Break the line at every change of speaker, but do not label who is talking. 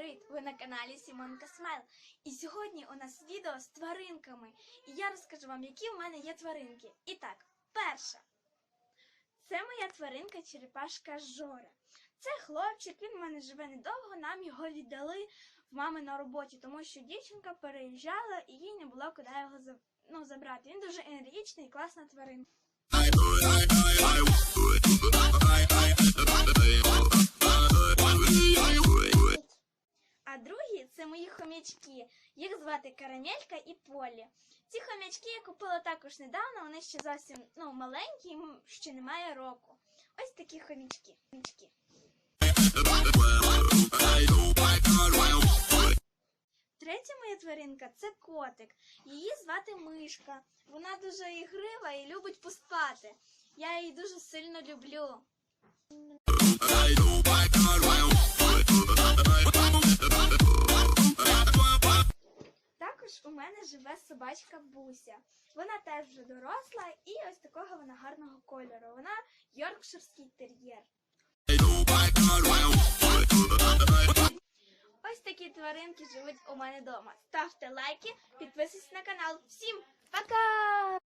Привіт! Ви на каналі Сімонка Смайл. І сьогодні у нас відео з тваринками. І я розкажу вам, які в мене є тваринки. І так, перша. Це моя тваринка черепашка Жора. Це хлопчик, він в мене живе недовго, нам його віддали в мами на роботі, тому що дівчинка переїжджала і їй не було куди його ну, забрати. Він дуже енергічний і класна тваринка. Другі це мої хомячки. Їх звати Карамелька і Полі. Ці хомячки я купила також недавно, вони ще зовсім ну, маленькі, їм ще немає року. Ось такі хомячки. Третя моя тваринка це котик. Її звати Мишка. Вона дуже ігрива і любить поспати. Я її дуже сильно люблю. Мене живе собачка Буся. Вона теж вже доросла і ось такого вона гарного кольору. Вона йоркширський тер'єр. Ось такі тваринки живуть у мене вдома. Ставте лайки, підписуйтесь на канал. Всім пока!